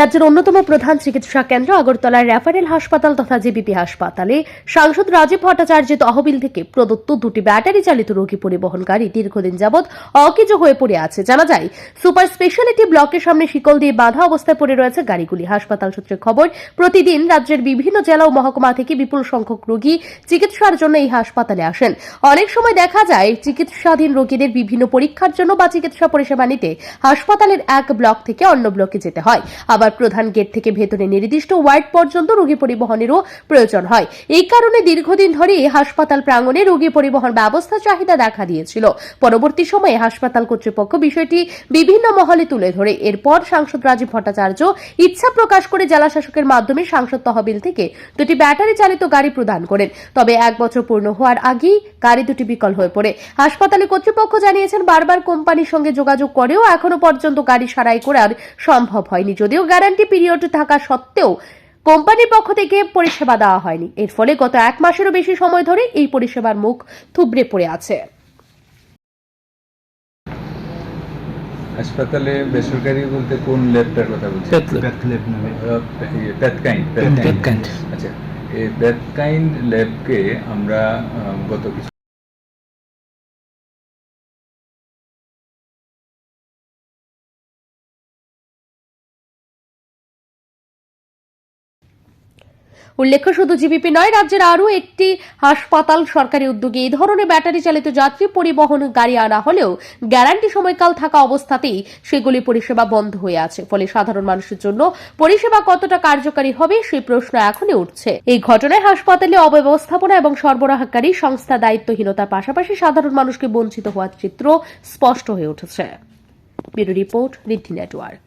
রাজ্যের অন্যতম প্রধান চিকিৎসা কেন্দ্র আগরতলার রেফারেল হাসপাতাল তথা জেবিপি হাসপাতালে সাংসদ রাজীব ভট্টাচার্যের তহবিল থেকে প্রদত্ত দুটি ব্যাটারি চালিত রোগী পরিবহন গাড়ি দীর্ঘদিন যাবৎ অকেজ হয়ে পড়ে আছে। জানা যায়, সুপার স্পেশালিটি ব্লকের সামনে শিকল দিয়ে বাঁধা অবস্থায় পড়ে রয়েছে গাড়িগুলি। হাসপাতাল সূত্রে খবর, প্রতিদিন রাজ্যের বিভিন্ন জেলা ও মহকুমা থেকে বিপুল সংখ্যক রোগী চিকিৎসার জন্য এই হাসপাতালে আসেন। অনেক সময় দেখা যায়, চিকিৎসাধীন রোগীদের বিভিন্ন পরীক্ষার জন্য বা চিকিৎসা পরিষেবা নিতে হাসপাতালের এক ব্লক থেকে অন্য ব্লকে যেতে হয়। আবার প্রধান গেট থেকে ভেতরে নির্দিষ্ট ওয়ার্ড পর্যন্ত রোগী পরিবহনেরও প্রয়োজন হয়। এই কারণে দীর্ঘদিন ধরে হাসপাতাল প্রাঙ্গণে রোগী পরিবহন ব্যবস্থা চাহিদা দেখা দিয়েছিল। পরবর্তী সময়ে হাসপাতাল কর্তৃপক্ষ বিষয়টি বিভিন্ন মহলে তুলে ধরে। এরপর সাংসদ রাজীব ভট্টাচার্য ইচ্ছা প্রকাশ করে জেলা শাসকের মাধ্যমে সাংসদ তহবিল থেকে দুটি ব্যাটারি চালিত গাড়ি প্রদান করেন। তবে এক বছর পূর্ণ হওয়ার আগেই গাড়ি দুটি বিকল হয়ে পড়ে। হাসপাতালে কর্তৃপক্ষ জানিয়েছেন, বারবার কোম্পানির সঙ্গে যোগাযোগ করেও এখনও পর্যন্ত গাড়ি সারাই করার সম্ভব হয়নি। যদিও গ্যারান্টি পিরিয়ড থাকা সত্ত্বেও কোম্পানির পক্ষ থেকে পরিষেবা দেওয়া হয়নি। এর ফলে গত এক মাসেরও বেশি সময় ধরে এই পরিষেবার মুখ থুবড়ে পড়ে আছে। হাসপাতালে বেসরকারি বলতে কোন ল্যাবটার কথা বলছেন? প্যাথলেব নামে। প্যাথকাইন্ড প্যাথকাইন্ড। আচ্ছা এই প্যাথকাইন্ড ল্যাবকে আমরা গত কিছু উল্লেখ্য, শুধু জিবিপি নয়, রাজ্যের আরও একটি হাসপাতাল সরকারি উদ্যোগে এই ধরনের ব্যাটারি চালিত যাত্রী পরিবহন গাড়ি আনা হলেও গ্যারান্টি সময়কাল থাকা অবস্থাতেই সেগুলি পরিষেবা বন্ধ হয়ে আছে। ফলে সাধারণ মানুষের জন্য পরিষেবা কতটা কার্যকারী হবে সেই প্রশ্ন এখনই উঠছে। এই ঘটনায় হাসপাতালে অব্যবস্থাপনা এবং সরবরাহকারী সংস্থা দায়িত্বহীনতার পাশাপাশি সাধারণ মানুষকে বঞ্চিত হওয়ার চিত্র স্পষ্ট হয়ে উঠেছে। Bureau report Riddhi network.